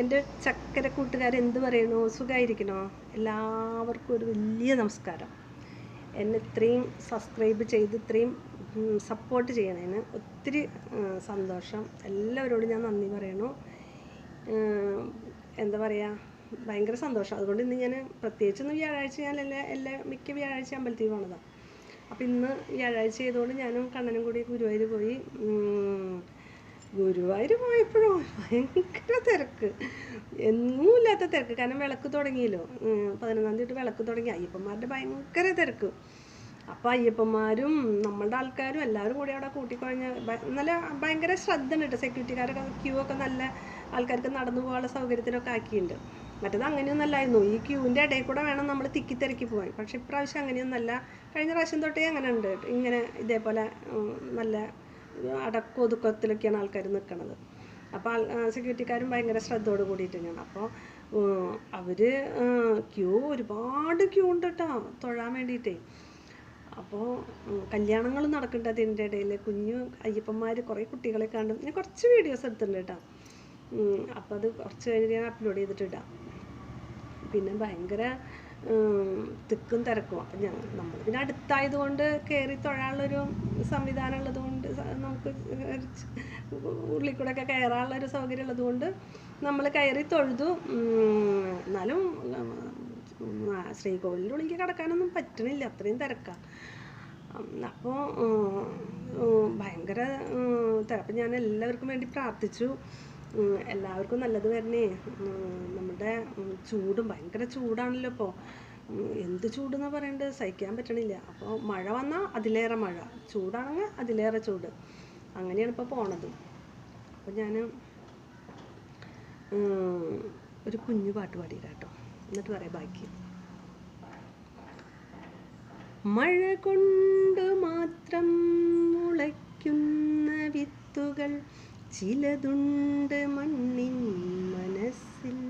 എന്റെ ചക്കര കൂട്ടുകാരെന്ത് പറയണു? സുഖമായിരിക്കണോ എല്ലാവർക്കും ഒരു വലിയ നമസ്കാരം. എന്നെ ഇത്രയും സബ്സ്ക്രൈബ് ചെയ്ത് ഇത്രയും സപ്പോർട്ട് ചെയ്യണതിന് ഒത്തിരി സന്തോഷം. എല്ലാവരോടും ഞാൻ നന്ദി പറയണു. എന്താ പറയുക ഭയങ്കര സന്തോഷം. അതുകൊണ്ട് ഇന്ന് ഞാൻ പ്രത്യേകിച്ച് ഇന്ന് വ്യാഴാഴ്ച ഞാൻ എല്ലാ എല്ലാ മിക്ക വ്യാഴാഴ്ച അമ്പലത്തിൽ പോണതാണ് അപ്പോൾ ഇന്ന് വ്യാഴാഴ്ച ചെയ്തുകൊണ്ട് ഞാനും കണ്ണനും കൂടി ഗുരുവായൂർ പോയി ഗുരുവായൂർ പോയപ്പോഴോ? ഭയങ്കര തിരക്ക്. എന്നുമില്ലാത്ത തിരക്ക്. കാരണം വിളക്ക് തുടങ്ങിയല്ലോ. പതിനൊന്നാം തീയതി വിളക്ക് തുടങ്ങി. അയ്യപ്പന്മാരുടെ ഭയങ്കര തിരക്ക്. അപ്പോൾ അയ്യപ്പന്മാരും നമ്മളുടെ ആൾക്കാരും എല്ലാവരും കൂടി അവിടെ കൂട്ടിക്കുഴഞ്ഞ് നല്ല ഭയങ്കര ശ്രദ്ധ ഉണ്ട് കേട്ടോ. സെക്യൂരിറ്റിക്കാരൊക്കെ ക്യൂ ഒക്കെ നല്ല ആൾക്കാർക്ക് നടന്നു പോകാനുള്ള സൗകര്യത്തിനൊക്കെ ആക്കിയിട്ടുണ്ട്. മറ്റേത് അങ്ങനെയൊന്നല്ലായിരുന്നു ഈ ക്യൂവിന്റെ ഇടയിൽ കൂടെ വേണം നമ്മൾ തിക്കി തിരക്കി പോകാൻ. പക്ഷേ ഇപ്രാവശ്യം അങ്ങനെയൊന്നല്ല കഴിഞ്ഞ പ്രാവശ്യം തൊട്ടേ അങ്ങനെ ഉണ്ട് ഇങ്ങനെ ഇതേപോലെ നല്ല അടക്കം ഒതുക്കത്തിലൊക്കെയാണ് ആൾക്കാർ നിൽക്കുന്നത് അപ്പോൾ സെക്യൂരിറ്റിക്കാരും ഭയങ്കര ശ്രദ്ധയോട് കൂടിയിട്ട് തന്നെയാണ് അപ്പോൾ അവർ ക്യൂ ഒരുപാട് ക്യൂ ഉണ്ട് കേട്ടോ തൊഴാൻ വേണ്ടിയിട്ടേ അപ്പോൾ കല്യാണങ്ങൾ നടക്കുന്നുണ്ട് അതിന്റെ ഇടയിൽ കുഞ്ഞു അയ്യപ്പന്മാർ കുറേ കുട്ടികളെ കണ്ടു ഞാൻ കുറച്ച് വീഡിയോസ് എടുത്തിട്ടുണ്ട് കേട്ടോ അപ്പോൾ അത് കുറച്ച് കഴിഞ്ഞ് ഞാൻ അപ്ലോഡ് ചെയ്തിട്ടിടാം. പിന്നെ ഭയങ്കര തിക്കും തിരക്കും. ഞങ്ങൾ നമ്മൾ പിന്നെ അടുത്തായതുകൊണ്ട് കയറി തൊഴാനുള്ളൊരു സംവിധാനം ഉള്ളത് കൊണ്ട് നമുക്ക് ഉള്ളിൽ കൂടെ ഒക്കെ കയറാനുള്ളൊരു സൗകര്യം ഉള്ളത് കൊണ്ട് നമ്മൾ കയറി തൊഴുതു. എന്നാലും ശ്രീകോവിലിന്റെ ഉള്ളിലേക്ക് കടക്കാനൊന്നും പറ്റണില്ല. അത്രയും തിരക്കാണ് അപ്പോൾ ഭയങ്കര അപ്പം ഞാൻ എല്ലാവർക്കും വേണ്ടി പ്രാർത്ഥിച്ചു. എല്ലാവർക്കും നല്ലത് വരണേ. നമ്മുടെ ചൂടും ഭയങ്കര ചൂടാണല്ലോ ഇപ്പോൾ എന്ത് ചൂടെന്നാ പറയണ്ടത് സഹിക്കാൻ പറ്റണില്ല. അപ്പോൾ മഴ വന്നാൽ അതിലേറെ മഴ. ചൂടാണെങ്കിൽ അതിലേറെ ചൂട്. അങ്ങനെയാണ് ഇപ്പോൾ പോണത്. അപ്പോൾ ഞാൻ ഒരു കുഞ്ഞു പാട്ട് പാടിയില്ല കേട്ടോ എന്നിട്ട് പറയാം ബാക്കി. മഴ കൊണ്ട് മാത്രം മുളയ്ക്കുന്ന വിത്തുകൾ ചിലതുണ്ട് മണ്ണിൻ മനസ്സിൽ.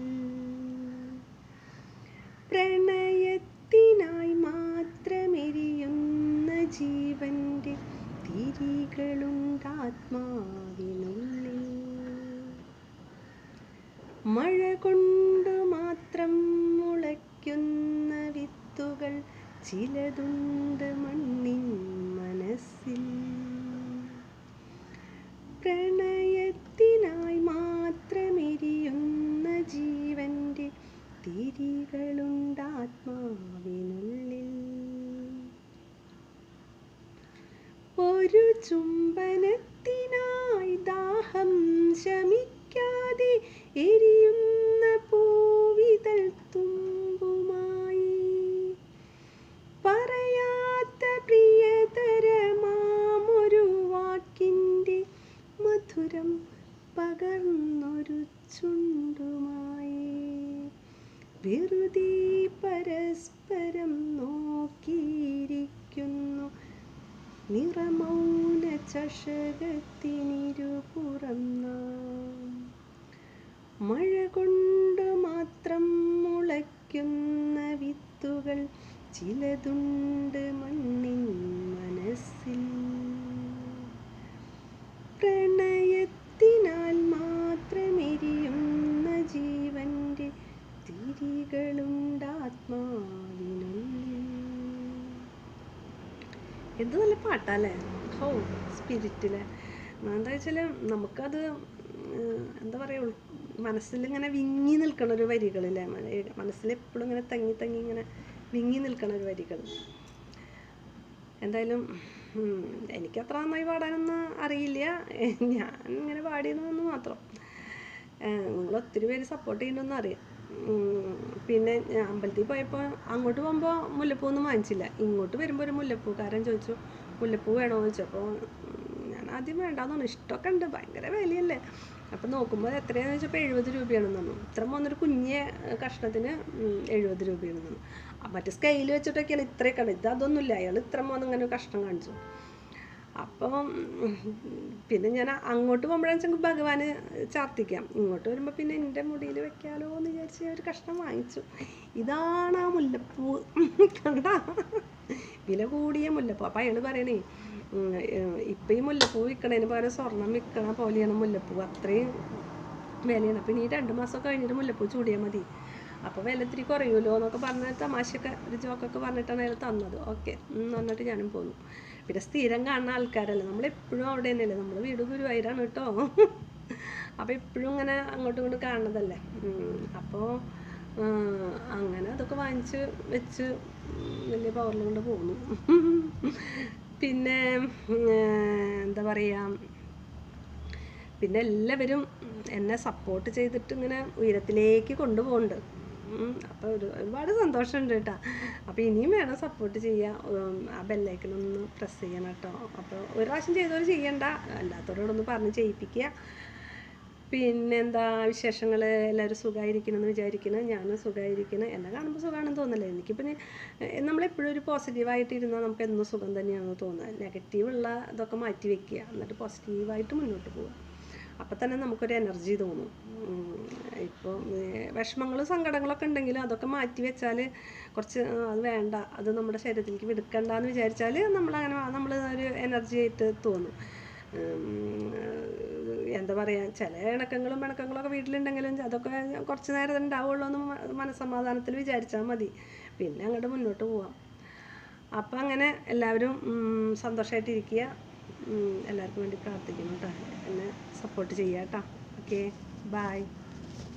പ്രണയത്തിനായി മാത്രമെരിയുന്ന ജീവന്റെ തിരികളുണ്ടാത്മാവിനുള്ളിൽ മഴ കൊണ്ട് മാത്രം മുളയ്ക്കുന്ന വിത്തുകൾ ചിലതുണ്ട് മണ്ണിൻ ഒരു ചുംബനത്തിനായി ദാഹം ശമിക്കാതെ എരിയുന്ന പൂവിതൾ തുമ്പുമായി. പറയാത്ത പ്രിയതരമാമൊരു വാക്കിന്റെ മധുരം പകർന്നൊരു ചുണ്ടുമായി. വെറുതെ പരസ്പരം നിറമൗന ചഷകത്തിനിരുപുറം മഴ കൊണ്ട് മാത്രം മുളയ്ക്കുന്ന വിത്തുകൾ ചിലതുണ്ട് എന്ത് നല്ല പാട്ടല്ലേ? ഹോ സ്പിരിറ്റിലെ. എന്താ വെച്ചാൽ നമുക്കത് എന്താ പറയുക മനസ്സിലിങ്ങനെ വിങ്ങി നിൽക്കണ ഒരു വരികളില്ലേ മനസ്സിൽ എപ്പോഴും ഇങ്ങനെ തങ്ങി തങ്ങി ഇങ്ങനെ വിങ്ങി നിൽക്കണ ഒരു വരികൾ. എന്തായാലും എനിക്ക് അത്ര നന്നായി പാടാനൊന്നും അറിയില്ല. ഞാൻ ഇങ്ങനെ പാടിയെന്ന് മാത്രം. നിങ്ങൾ ഒത്തിരി പേര് സപ്പോർട്ട് ചെയ്യുന്നുണ്ടെന്ന് അറിയാം പിന്നെ അമ്പലത്തിൽ പോയപ്പോൾ അങ്ങോട്ട് പോകുമ്പോൾ മുല്ലപ്പൂ ഒന്നും വാങ്ങിച്ചില്ല. ഇങ്ങോട്ട് വരുമ്പോൾ ഒരു മുല്ലപ്പൂക്കാരൻ ചോദിച്ചു മുല്ലപ്പൂ വേണോ? എന്ന് ചോദിച്ചപ്പോൾ ഞാൻ ആദ്യം വേണ്ടാന്നാണ് ഇഷ്ടമൊക്കെ ഉണ്ട് ഭയങ്കര വിലയല്ലേ. അപ്പം നോക്കുമ്പോൾ എത്രയാണെന്ന് ചോദിച്ചപ്പോൾ എഴുപത് രൂപയാണെന്ന് പറഞ്ഞു ഇത്ര വന്നൊരു കുഞ്ഞ് കഷ്ണത്തിന് എഴുപത് രൂപയാണെന്ന് പറഞ്ഞു മറ്റേ സ്കെയിൽ വെച്ചിട്ടൊക്കെയാണ് ഇത്രയൊക്കെ ഇത് അതൊന്നുമില്ല. അയാൾ ഇത്ര മോന്ന് ഇങ്ങനെ ഒരു കഷ്ണം കാണിച്ചു. അപ്പം പിന്നെ ഞാൻ അങ്ങോട്ട് പോകുമ്പോഴാണെന്ന് ഭഗവാന് ചാർത്തിക്കാം. ഇങ്ങോട്ട് വരുമ്പോൾ പിന്നെ എന്റെ മുടിയിൽ വെക്കാലോ എന്ന് വിചാരിച്ച് ഒരു കഷ്ണം വാങ്ങിച്ചു. ഇതാണ് ആ മുല്ലപ്പൂ. കണ്ട? വില കൂടിയ മുല്ലപ്പൂ. അപ്പം അയാൾ പറയണേ ഇപ്പം ഈ മുല്ലപ്പൂ വിൽക്കണതിന് പകരം സ്വർണം വിൽക്കണ പോലെയാണ് മുല്ലപ്പൂ. അത്രയും വിലയാണ്. അപ്പം ഇനി രണ്ട് മാസം കഴിഞ്ഞിട്ട് മുല്ലപ്പൂ ചൂടിയാൽ മതി. അപ്പോൾ വില ഇത്തിരി കുറയുമല്ലോ എന്നൊക്കെ പറഞ്ഞ തമാശയൊക്കെ ഒരു ജോക്കൊക്കെ പറഞ്ഞിട്ടാണ് അയാൾ തന്നത്. ഓക്കെ എന്ന് പറഞ്ഞിട്ട് ഞാനും പോന്നു. പിന്നെ സ്ഥിരം കാണുന്ന ആൾക്കാരല്ലേ നമ്മളെപ്പോഴും അവിടെ തന്നെയല്ലേ നമ്മൾ വീട് ഗുരുവായൂരാണ് കേട്ടോ. അപ്പോൾ എപ്പോഴും ഇങ്ങനെ അങ്ങോട്ടും ഇങ്ങോട്ടും കാണുന്നതല്ലേ. അപ്പോൾ അങ്ങനെ അതൊക്കെ വാങ്ങിച്ച് വെച്ച് വലിയ പവറിൽ കൊണ്ട് പോന്നു. പിന്നെ എന്താ പറയുക പിന്നെ എല്ലാവരും എന്നെ സപ്പോർട്ട് ചെയ്തിട്ട് ഇങ്ങനെ ഉയരത്തിലേക്ക് കൊണ്ടുപോകുന്നുണ്ട് അപ്പോൾ ഒരു ഒരുപാട് സന്തോഷമുണ്ട് കേട്ടോ. അപ്പോൾ ഇനിയും വേണം സപ്പോർട്ട് ചെയ്യുക ആ ബെല്ലൈക്കനൊന്ന് പ്രസ് ചെയ്യണം കേട്ടോ. അപ്പോൾ ഒരു പ്രാവശ്യം ചെയ്തവർ ചെയ്യണ്ട. അല്ലാത്തവരോടൊന്ന് പറഞ്ഞ് ചെയ്യിപ്പിക്കുക. പിന്നെന്താ വിശേഷങ്ങൾ എല്ലാവരും സുഖമായിരിക്കണമെന്ന് വിചാരിക്കുന്നു. ഞാനും സുഖമായിരിക്കുന്നു എന്നെ കാണുമ്പോൾ സുഖമാണെന്ന് തോന്നില്ല? എനിക്കിപ്പം നമ്മളെപ്പോഴും ഒരു പോസിറ്റീവായിട്ട് ഇരുന്നാൽ നമുക്ക് എന്നും സുഖം തന്നെയാണെന്ന് തോന്നുക നെഗറ്റീവുള്ള ഇതൊക്കെ മാറ്റി വെക്കുക. എന്നിട്ട് പോസിറ്റീവായിട്ട് മുന്നോട്ട് പോവുക. അപ്പം തന്നെ നമുക്കൊരു എനർജി തോന്നും. ഇപ്പോൾ വിഷമങ്ങളും സങ്കടങ്ങളൊക്കെ ഉണ്ടെങ്കിലും അതൊക്കെ മാറ്റി വെച്ചാൽ കുറച്ച് അത് വേണ്ട അത് നമ്മുടെ ശരീരത്തിലേക്ക് വിടുക്കണ്ട എന്ന് വിചാരിച്ചാൽ നമ്മളങ്ങനെ നമ്മൾ ഒരു എനർജി ആയിട്ട് തോന്നും. എന്താ പറയുക ചില ഇണക്കങ്ങളും ഇണക്കങ്ങളൊക്കെ വീട്ടിലുണ്ടെങ്കിലും അതൊക്കെ കുറച്ച് നേരം ഉണ്ടാവുള്ളൂ എന്ന് മനസ്സമാധാനത്തിൽ വിചാരിച്ചാൽ മതി. പിന്നെ അങ്ങോട്ട് മുന്നോട്ട് പോവാം. അപ്പം അങ്ങനെ എല്ലാവരും സന്തോഷമായിട്ടിരിക്കുക എല്ലാവർക്കും വേണ്ടി പ്രാർത്ഥിക്കുന്നു കേട്ടോ. എന്നെ സപ്പോർട്ട് ചെയ്യാം കേട്ടോ. Okay bye